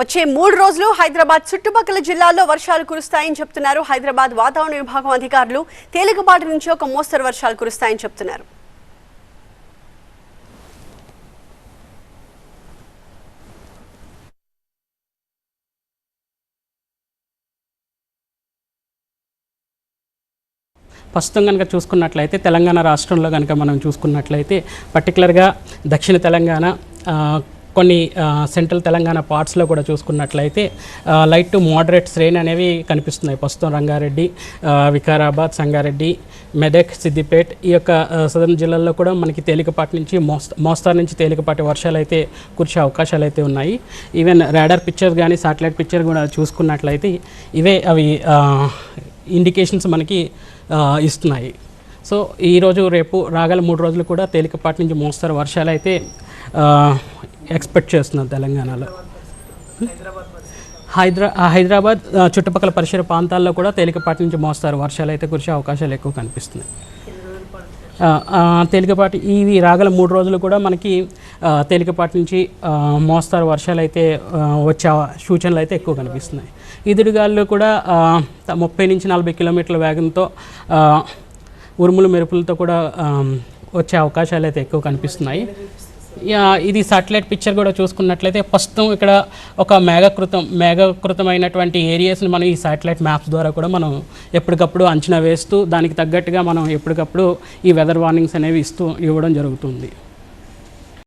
వచ్చే మూడు రోజులు హైదరాబాద్ చుట్టుపక్కల జిల్లాల్లో వర్షాలు కురుస్తాయని చెప్తున్నారు. హైదరాబాద్ వాతావరణ విభాగం అధికారులు తేలికపాటి నుంచి ఒక మోస్తరు వర్షాలు కురుస్తాయని చెప్తున్నారు. ప్రస్తుతం కనుక చూసుకున్నట్లయితే తెలంగాణ రాష్ట్రంలో కనుక మనం చూసుకున్నట్లయితే పర్టికులర్గా దక్షిణ తెలంగాణ కొన్ని సెంట్రల్ తెలంగాణ పార్ట్స్లో కూడా చూసుకున్నట్లయితే లైట్ టు మోడరేట్ శ్రేణి అనేవి కనిపిస్తున్నాయి. ప్రస్తుతం రంగారెడ్డి వికారాబాద్ సంగారెడ్డి మెదక్ సిద్దిపేట్ ఈ యొక్క ఆ, సదరన్ జిల్లాల్లో కూడా మనకి తేలికపాటి నుంచి మోస్త నుంచి తేలికపాటి వర్షాలు అయితే కురిసే అవకాశాలు అయితే ఉన్నాయి. ఈవెన్ రాడార్ పిక్చర్ కానీ సాటిలైట్ పిక్చర్ కూడా చూసుకున్నట్లయితే ఇవే అవి ఇండికేషన్స్ మనకి ఇస్తున్నాయి. సో ఈరోజు రేపు రాగల మూడు రోజులు కూడా తేలికపాటి నుంచి మోస్తారు వర్షాలు అయితే ఎక్స్పెక్ట్ చేస్తున్నాం తెలంగాణలో. హైదరా హైదరాబాద్ చుట్టుపక్కల పరిసర ప్రాంతాల్లో కూడా తేలికపాటి నుంచి మోస్తారు. వర్షాలు అయితే కురిసే అవకాశాలు ఎక్కువ కనిపిస్తున్నాయి. తేలికపాటి ఇవి రాగల మూడు రోజులు కూడా మనకి తేలికపాటి నుంచి మోస్తారు. వర్షాలు అయితే వచ్చే సూచనలు అయితే ఎక్కువ కనిపిస్తున్నాయి. ఈదురుగాలు కూడా ముప్పై నుంచి నలభై కిలోమీటర్ల వేగంతో ఉరుములు మెరుపులతో కూడా వచ్చే అవకాశాలు అయితే ఎక్కువ కనిపిస్తున్నాయి. ఇది సాటిలైట్ పిక్చర్ కూడా చూసుకున్నట్లయితే ప్రస్తుతం ఇక్కడ ఒక మేఘకృతం మేఘకృతమైనటువంటి ఏరియాస్ని మనం ఈ సాటిలైట్ మ్యాప్స్ ద్వారా కూడా మనం ఎప్పటికప్పుడు అంచనా వేస్తూ దానికి తగ్గట్టుగా మనం ఎప్పటికప్పుడు ఈ వెదర్ వార్నింగ్స్ అనేవి ఇస్తూ ఇవ్వడం జరుగుతుంది.